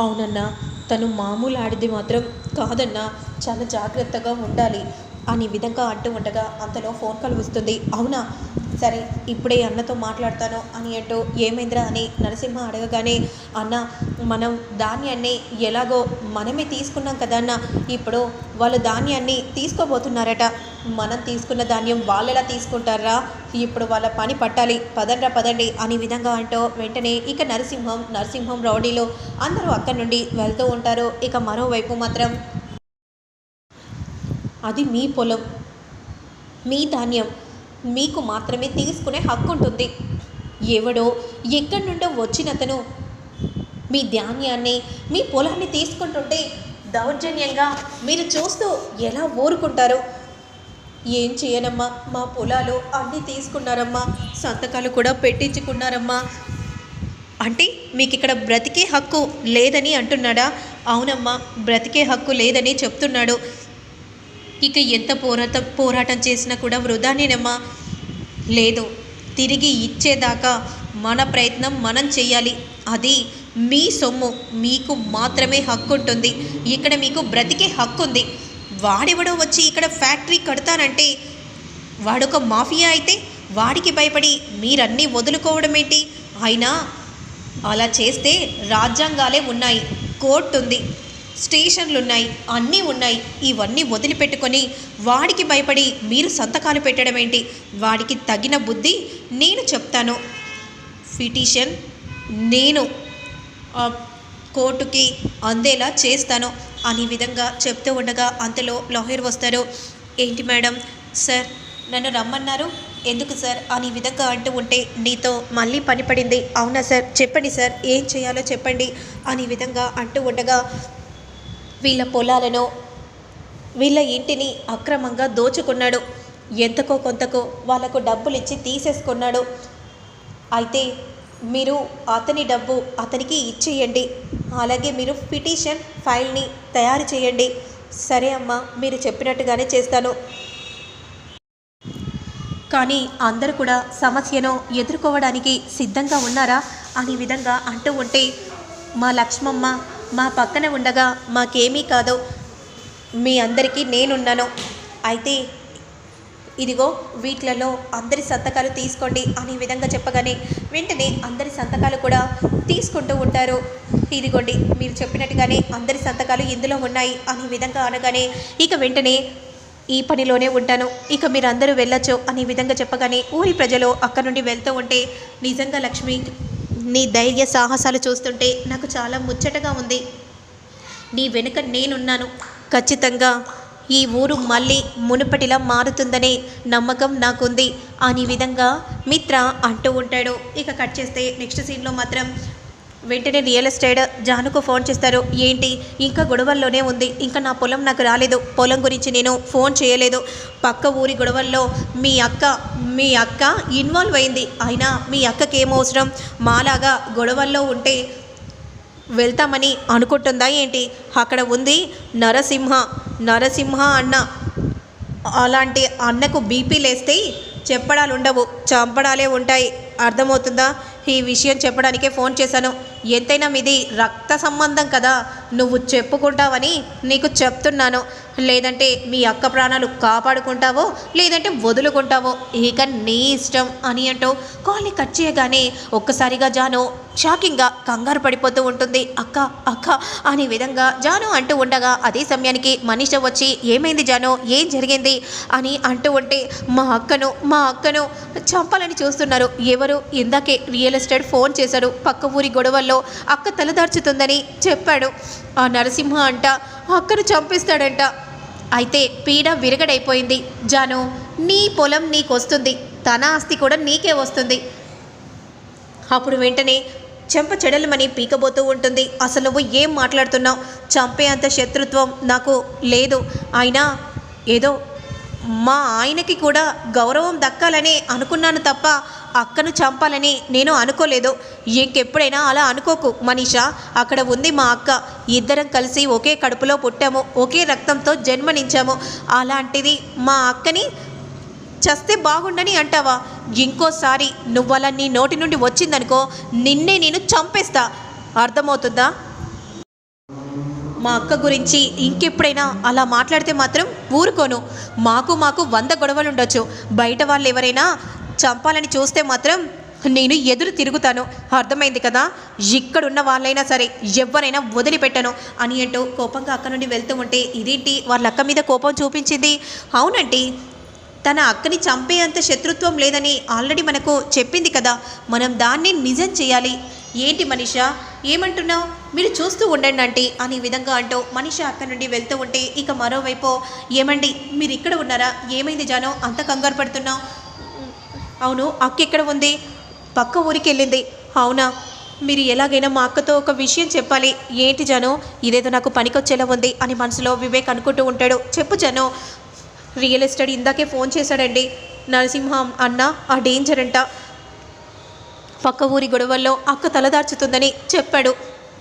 అవునన్నా తను మామూలు ఆడిది మాత్రం కాదన్నా చాలా జాగ్రత్తగా ఉండాలి అని విధంగా అంటూ ఉండగా అంతలో ఫోన్ కాల్ వస్తుంది. అవునా? సరే ఇప్పుడే అన్నతో మాట్లాడతాను అని అంటూ ఏమైందిరా అని నరసింహ అడగగానే అన్న మనం ధాన్యాన్ని ఎలాగో మనమే తీసుకున్నాం కదా అన్న ఇప్పుడు వాళ్ళు ధాన్యాన్ని తీసుకోబోతున్నారట. మనం తీసుకున్న ధాన్యం వాళ్ళు ఎలా తీసుకుంటారా? ఇప్పుడు వాళ్ళ పని పట్టాలి పదండ్రా పదండి అని విధంగా అంటూ వెంటనే ఇక నరసింహం నరసింహం రౌడీలో అందరూ అక్కడి నుండి వెళ్తూ ఉంటారు. ఇక మరోవైపు మాత్రం అది మీ పొలం మీ ధాన్యం మీకు మాత్రమే తీసుకునే హక్కు ఉంటుంది. ఎవడో ఎక్కడి నుండో వచ్చినతను మీ ధాన్యాన్ని మీ పొలాన్ని తీసుకుంటుంటే దౌర్జన్యంగా మీరు చూస్తూ ఎలా ఊరుకుంటారు? ఏం చేయనమ్మా? మా పొలాలు అన్నీ తీసుకున్నారమ్మా. సంతకాలు కూడా పెట్టించుకున్నారమ్మా. అంటే మీకు ఇక్కడ బ్రతికే హక్కు లేదని అంటున్నాడా? అవునమ్మా బ్రతికే హక్కు లేదని చెప్తున్నాడు. ఇక ఎంత పోరాట పోరాటం చేసినా కూడా వృధానేనమ్మా లేదు తిరిగి ఇచ్చేదాకా మన ప్రయత్నం మనం చేయాలి అది మీ సొమ్ము మీకు మాత్రమే హక్కు ఉంటుంది ఇక్కడ మీకు బ్రతికే హక్కు ఉంది వాడెవడో వచ్చి ఇక్కడ ఫ్యాక్టరీ కడతానంటే వాడొక మాఫియా అయితే వాడికి భయపడి మీరన్నీ వదులుకోవడం ఏంటి అయినా అలా చేస్తే రాజ్యాంగాలే ఉన్నాయి. కోర్టు ఉంది స్టేషన్లు ఉన్నాయి అన్నీ ఉన్నాయి. ఇవన్నీ వదిలిపెట్టుకొని వాడికి భయపడి మీరు సంతకాలు పెట్టడం ఏంటి? వాడికి తగిన బుద్ధి నేను చెప్తాను. పిటిషన్ నేను కోర్టుకి అందేలా చేస్తాను అని విధంగా చెప్తూ ఉండగా అంతలో లాయర్ వస్తారు. ఏంటి మేడం? సార్ నన్ను రమ్మన్నారు. ఎందుకు సార్? అని విధంగా అంటూ ఉంటే నీతో మళ్ళీ పని పడింది. అవునా సార్? చెప్పండి సార్. ఏం చేయాలో చెప్పండి. అని విధంగా అంటూ ఉండగా వీళ్ళ పొలాలను వీళ్ళ ఇంటిని అక్రమంగా దోచుకున్నాడు. ఎంతకో కొంతకో వాళ్ళకు డబ్బులు ఇచ్చి తీసేసుకున్నాడు. అయితే మీరు అతని డబ్బు అతనికి ఇచ్చేయండి. అలాగే మీరు పిటిషన్ ఫైల్ని తయారు చేయండి. సరే అమ్మా మీరు చెప్పినట్టుగానే చేస్తాను. కానీ అందరూ కూడా సమస్యను ఎదుర్కోవడానికి సిద్ధంగా ఉన్నారా? అనే విధంగా అంటూ ఉంటే మా లక్ష్మమ్మ మా పక్కన ఉండగా మాకేమీ కాదు. మీ అందరికీ నేనున్నాను. అయితే ఇదిగో వీటిలలో అందరి సంతకాలు తీసుకోండి అనే విధంగా చెప్పగానే వెంటనే అందరి సంతకాలు కూడా తీసుకుంటూ ఉంటారు. ఇదిగోండి మీరు చెప్పినట్టుగానే అందరి సంతకాలు ఇందులో ఉన్నాయి అనే విధంగా అనగానే ఇక వెంటనే ఈ పనిలోనే ఉంటాను. ఇక మీరు అందరూ వెళ్ళొచ్చు అనే విధంగా చెప్పగానే ఊరి ప్రజలు అక్కడ నుండి వెళ్తూ ఉంటే నిజంగా లక్ష్మి నీ ధైర్య సాహసాలు చూస్తుంటే నాకు చాలా ముచ్చటగా ఉంది. నీ వెనుక నేనున్నాను. ఖచ్చితంగా ఈ ఊరు మళ్ళీ మునుపటిలా మారుతుందనే నమ్మకం నాకుంది. అని విధంగా మిత్ర అంటూ ఉంటాడు. ఇక కట్ చేస్తే నెక్స్ట్ సీన్లో మాత్రం వెంటనే రియల్ ఎస్టేట్ జానుకు ఫోన్ చేస్తారు. ఏంటి? ఇంకా గొడవల్లోనే ఉంది. ఇంకా నా పొలం నాకు రాలేదు. పొలం గురించి నేను ఫోన్ చేయలేదు. పక్క ఊరి గొడవల్లో మీ అక్క మీ అక్క ఇన్వాల్వ్ అయింది. అయినా మీ అక్కకి ఏం అవసరం? మాలాగా గొడవల్లో ఉంటే వెళ్తామని అనుకుంటుందా ఏంటి? అక్కడ ఉంది నరసింహ. నరసింహ అన్న అలాంటి అన్నకు బీపీ లేస్తే చెప్పడాలు ఉండవు చంపడాలే ఉంటాయి. అర్థమవుతుందా? ఈ విషయం చెప్పడానికే ఫోన్ చేశాను. ఎంతైనా మీది రక్త సంబంధం కదా. నువ్వు చెప్పుకుంటావని నీకు చెప్తున్నాను. లేదంటే మీ అక్క ప్రాణాలు కాపాడుకుంటావో లేదంటే వదులుకుంటావో ఇక నీ ఇష్టం అని అంటూ కాల్ని కట్ చేయగానే ఒక్కసారిగా జాను షాకింగ్గా కంగారు పడిపోతూ ఉంటుంది. అక్క అక్క అనే విధంగా జాను అంటూ ఉండగా అదే సమయానికి మనిష వచ్చి ఏమైంది జాను? ఏం జరిగింది? అని అంటూ ఉంటే మా అక్కను మా అక్కను చంపాలని చూస్తున్నారు. ఎవరు? ఇందాకే రియల్ ఎస్టేట్ ఫోన్ చేశాడు పక్క ఊరి గొడవల్లో అక్క తలదార్చుతుందని చెప్పాడు. ఆ నరసింహ అంట అక్కను చంపిస్తాడంట. అయితే పీడ విరగడైపోయింది. జాను నీ పొలం నీకొస్తుంది. తన ఆస్తి కూడా నీకే వస్తుంది. అప్పుడు వెంటనే చెంప చెడలమని పీకబోతూ ఉంటుంది. అసలు నువ్వు ఏం మాట్లాడుతున్నావు? చంపే అంత శత్రుత్వం నాకు లేదు. అయినా ఏదో మా ఆయనకి కూడా గౌరవం దక్కాలని అనుకున్నాను తప్ప అక్కను చంపాలని నేను అనుకోలేదు. ఇంకెప్పుడైనా అలా అనుకోకు మనీషా. అక్కడ ఉంది మా అక్క. ఇద్దరం కలిసి ఒకే కడుపులో పుట్టాము. ఒకే రక్తంతో జన్మనించాము. అలాంటిది మా అక్కని చస్తే బాగుండని అంటావా? ఇంకోసారి నువ్వలా నీ నోటి నుండి వచ్చిందనుకో నిన్నే నేను చంపేస్తా. అర్థమవుతుందా? మా అక్క గురించి ఇంకెప్పుడైనా అలా మాట్లాడితే మాత్రం ఊరుకోను. మాకు మాకు వంద గొడవలు ఉండొచ్చు. బయట వాళ్ళు ఎవరైనా చంపాలని చూస్తే మాత్రం నేను ఎదురు తిరుగుతాను. అర్థమైంది కదా? ఇక్కడున్న వాళ్ళైనా సరే ఎవరైనా వదిలిపెట్టను అని అంటూ కోపంగా అక్క నుండి వెళ్తూ ఉంటే ఇదేంటి? వాళ్ళ అక్క మీద కోపం చూపించింది? అవునండి. తన అక్కని చంపేంత శత్రుత్వం లేదని ఆల్రెడీ మనకు చెప్పింది కదా. మనం దాన్ని నిజం చేయాలి. ఏంటి మనిష? ఏమంటున్నావు? మీరు చూస్తూ ఉండండి అంటే అనే విధంగా అంటూ మనిష అక్కడి నుండి వెళ్తూ ఉంటే ఇక మరోవైపు ఏమండి మీరు ఇక్కడ ఉన్నారా? ఏమైంది జానో? అంత కంగారు పడుతున్నావు? అవును అక్క ఎక్కడ ఉంది. పక్క ఊరికి వెళ్ళింది. అవునా? మీరు ఎలాగైనా మా అక్కతో ఒక విషయం చెప్పాలి. ఏంటి జను? ఇదేదో నాకు పనికొచ్చేలా ఉంది అని మనసులో వివేక్ అనుకుంటూ ఉంటాడు. చెప్పు జను. రియల్ ఎస్టేట్ ఇందాకే ఫోన్ చేశాడండి. నరసింహం అన్న ఆ డేంజర్ అంట. పక్క ఊరి గొడవల్లో అక్క తలదార్చుతుందని చెప్పాడు.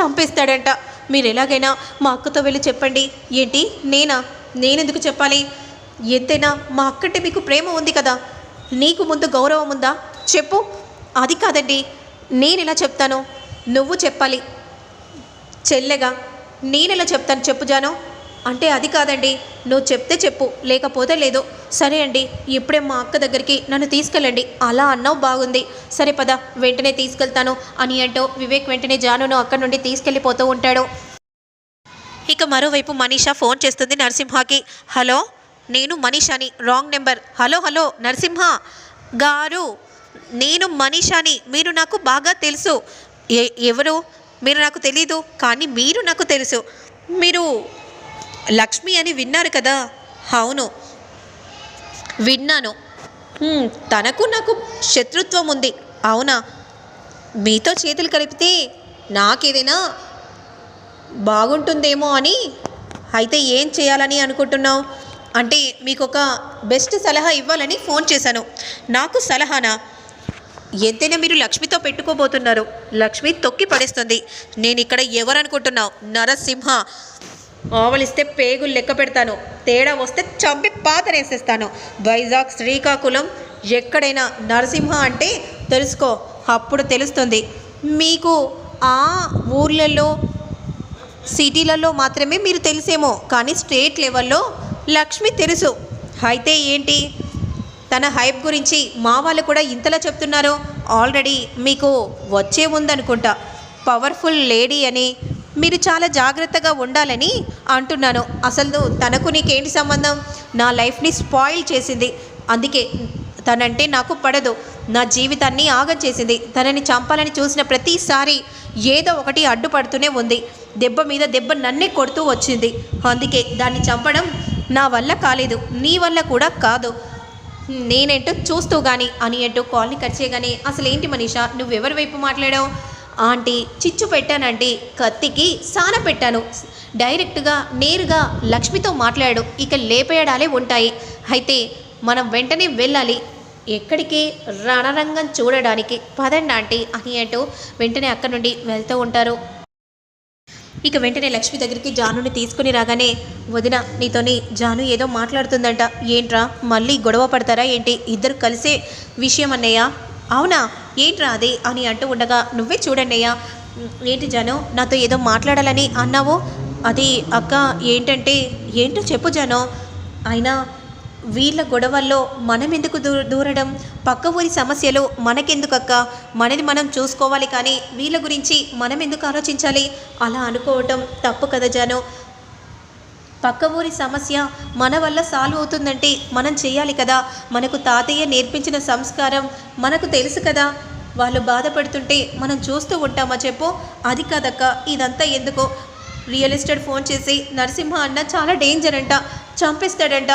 చంపేస్తాడంట. మీరు ఎలాగైనా మా అక్కతో వెళ్ళి చెప్పండి. ఏంటి? నేనా? నేనెందుకు చెప్పాలి? ఎంతైనా మా అక్కంటే మీకు ప్రేమ ఉంది కదా. నీకు ముందు గౌరవం ఉందా? చెప్పు. అది కాదండి. నేను ఎలా చెప్తాను? నువ్వు చెప్పాలి. చెల్లెగా నేనెలా చెప్తాను చెప్పు జాను. అంటే అది కాదండి. నువ్వు చెప్తే చెప్పు లేకపోతే లేదు. సరే అండి ఇప్పుడే మా అక్క దగ్గరికి నన్ను తీసుకెళ్ళండి. అలా అన్నావు బాగుంది. సరే పద వెంటనే తీసుకెళ్తాను అని అంటూ వివేక్ వెంటనే జానును అక్కడి నుండి తీసుకెళ్ళిపోతూ ఉంటాడు. ఇక మరోవైపు మనీషా ఫోన్ చేస్తుంది నరసింహకి. హలో నేను మనీషాని wrong number. Hello hello Narasimha. గారు నేను మనీషాని. మీరు నాకు బాగా తెలుసు. ఎవరు? మీరు నాకు తెలీదు కానీ మీరు నాకు తెలుసు. మీరు లక్ష్మి అని విన్నారు కదా. అవును. విన్నాను. తనకు నాకు శత్రుత్వం ఉంది. అవునా? మీతో చేతులు కలిపితే నాకేదైనా బాగుంటుందేమో అని. అయితే ఏం చేయాలని అనుకుంటున్నావు? అంటే మీకు ఒక బెస్ట్ సలహా ఇవ్వాలని ఫోన్ చేశాను. నాకు సలహానా? ఎంతైనా మీరు లక్ష్మితో పెట్టుకోబోతున్నారు. లక్ష్మి తొక్కి పడేస్తుంది. నేను ఇక్కడ ఎవరనుకుంటున్నావు? నరసింహ. ఆవలిస్తే పేగులు లెక్క పెడతాను. తేడా వస్తే చంపి పాతనేసేస్తాను వైజాగ్ శ్రీకాకుళం ఎక్కడైనా నరసింహ అంటే తెలుసుకో అప్పుడు తెలుస్తుంది. మీకు ఆ ఊర్లలో సిటీలలో మాత్రమే మీరు తెలిసేమో కానీ స్టేట్ లెవెల్లో లక్ష్మి తెలుసు. అయితే ఏంటి? తన హైప్ గురించి మా వాళ్ళు కూడా ఇంతలా చెప్తున్నారు. ఆల్రెడీ మీకు వచ్చే ఉందనుకుంటా పవర్ఫుల్ లేడీ అని మీరు చాలా జాగ్రత్తగా ఉండాలని అంటున్నాను. అసలు తనకు నీకేంటి సంబంధం? నా లైఫ్ని స్పాయిల్ చేసింది. అందుకే తనంటే నాకు పడదు. నా జీవితాన్ని ఆగం చేసింది. తనని చంపాలని చూసిన ప్రతిసారి ఏదో ఒకటి అడ్డుపడుతూనే ఉంది. దెబ్బ మీద దెబ్బ నన్నే కొడుతూ వచ్చింది. అందుకే దాన్ని చంపడం నా వల్ల కాలేదు. నీ వల్ల కూడా కాదు. నేనేంటో చూస్తూ కానీ అని అంటూ కాల్ని కట్ చేయగానే అసలు ఏంటి మనీషా? నువ్వెవరి వైపు మాట్లాడావు? ఆంటీ చిచ్చు పెట్టానండి కత్తికి సాన పెట్టాను. డైరెక్ట్గా నేరుగా లక్ష్మితో మాట్లాడు ఇక లేపేయడాలే ఉంటాయి. అయితే మనం వెంటనే వెళ్ళాలి. ఎక్కడికి? రణరంగం చూడడానికి. పదండి ఆంటీ అని అంటూ వెంటనే అక్కడి నుండి వెళ్తూ ఉంటారు. ఇక వెంటనే లక్ష్మి దగ్గరికి జానుని తీసుకుని రాగానే వదిన నీతోని జాను ఏదో మాట్లాడుతుందంట. ఏంట్రా? మళ్ళీ గొడవ పడతారా ఏంటి? ఇద్దరు కలిసే విషయం అన్నయ్య? అవునా? ఏంట్రా అది అని అంటూ ఉండగా నువ్వే చూడన్నయ్య ఏంటి జను? నాతో ఏదో మాట్లాడాలని అన్నావు? అది అక్క ఏంటంటే ఏంటో చెప్పు జను. అయినా వీళ్ళ గొడవల్లో మనం ఎందుకు దూ దూరడం? పక్క ఊరి సమస్యలు మనకెందుకు అక్క మనది మనం చూసుకోవాలి కానీ వీళ్ళ గురించి మనం ఎందుకు ఆలోచించాలి? అలా అనుకోవటం తప్పు కదా జాను. పక్క ఊరి సమస్య మన వల్ల సాల్వ్ అవుతుందంటే మనం చేయాలి కదా. మనకు తాతయ్య నేర్పించిన సంస్కారం మనకు తెలుసు కదా. వాళ్ళు బాధపడుతుంటే మనం చూస్తూ ఉంటామా చెప్పు? అది కాదక్క ఇదంతా ఎందుకో? రియల్ ఎస్టేట్ ఫోన్ చేసి నరసింహ అన్న చాలా డేంజర్ అంట చంపేస్తాడంట.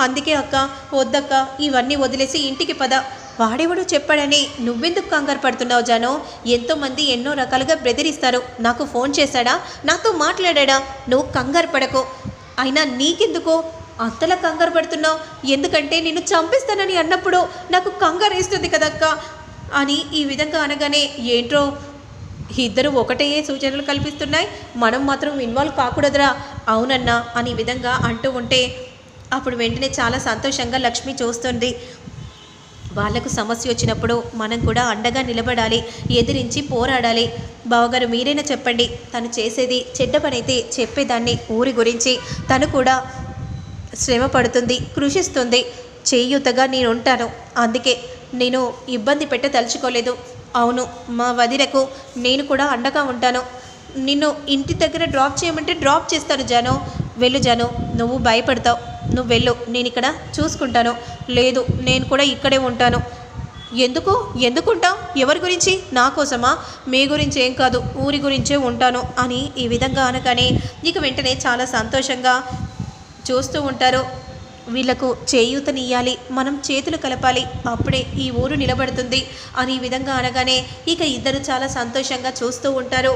అందుకే అక్క వద్దక్క ఇవన్నీ వదిలేసి ఇంటికి పద. వాడేవాడు చెప్పాడని నువ్వెందుకు కంగారు పడుతున్నావు జానో? ఎంతోమంది ఎన్నో రకాలుగా బెదిరిస్తారు. నాకు ఫోన్ చేశాడా? నాతో మాట్లాడా నువ్వు కంగారు పడకు. అయినా నీకెందుకో? అంతలా కంగారు పడుతున్నావు. ఎందుకంటే నేను చంపిస్తానని అన్నప్పుడు నాకు కంగారు వేస్తుంది కదక్క. అని ఈ విధంగా అనగానే ఏంట్రో? ఇద్దరు ఒకటే సూచనలు కల్పిస్తున్నాయి. మనం మాత్రం ఇన్వాల్వ్ కాకూడదురా. అవునన్నా. అని విధంగా అంటూ ఉంటే అప్పుడు వెంటనే చాలా సంతోషంగా లక్ష్మి చూస్తుంది. వాళ్ళకు సమస్య వచ్చినప్పుడు మనం కూడా అండగా నిలబడాలి ఎదిరించి పోరాడాలి. బావగారు మీరైనా చెప్పండి తను చేసేది చెడ్డ పనైతే చెప్పేదాన్ని ఊరి గురించి. తను కూడా శ్రమ పడుతుంది కృషిస్తుంది చేయూతగా నేను ఉంటాను. అందుకే నేను ఇబ్బంది పెట్ట తలుచుకోలేదు. అవును మా వదిరకు నేను కూడా అండగా ఉంటాను. నిన్ను ఇంటి దగ్గర డ్రాప్ చేయమంటే డ్రాప్ చేస్తాను జాను. వెళ్ళు జాను నువ్వు భయపడతావు. నువ్వు వెళ్ళు నేను ఇక్కడ చూసుకుంటాను. లేదు నేను కూడా ఇక్కడే ఉంటాను. ఎందుకు? ఎందుకుంటావు? ఎవరి గురించి? నా కోసమా? మీ గురించి ఏం కాదు ఊరి గురించే ఉంటాను అని ఈ విధంగా అనగానే నీకు వెంటనే చాలా సంతోషంగా చూస్తూ ఉంటారు. వీళ్ళకు చేయూతనియ్యాలి మనం చేతులు కలపాలి అప్పుడే ఈ ఊరు నిలబడుతుంది అని ఈ విధంగా అనగానే ఇక ఇద్దరు చాలా సంతోషంగా చూస్తూ ఉంటారు.